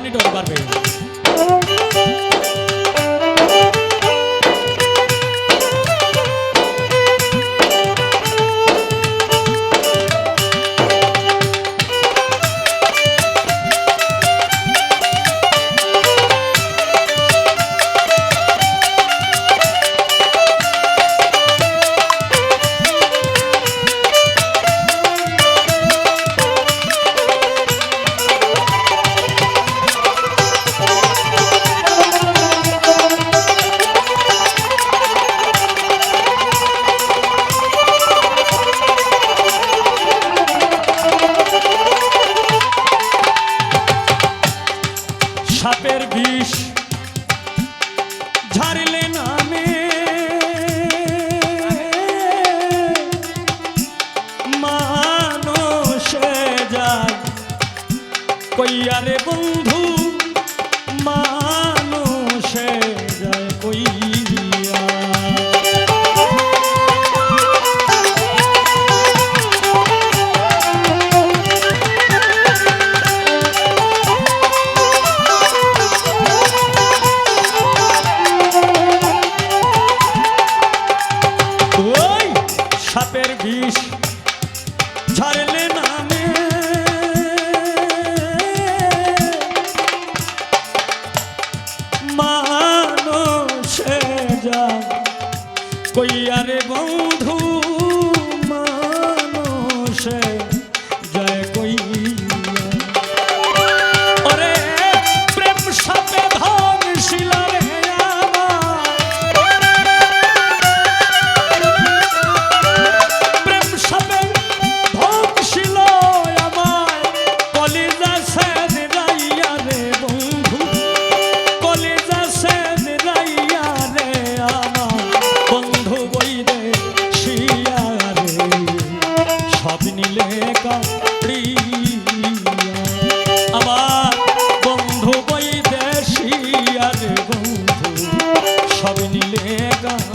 monitor বাড়বে কইয়ারে বন্ধু মা দেশিয়া রে বন্ধু সব গাড়িয়া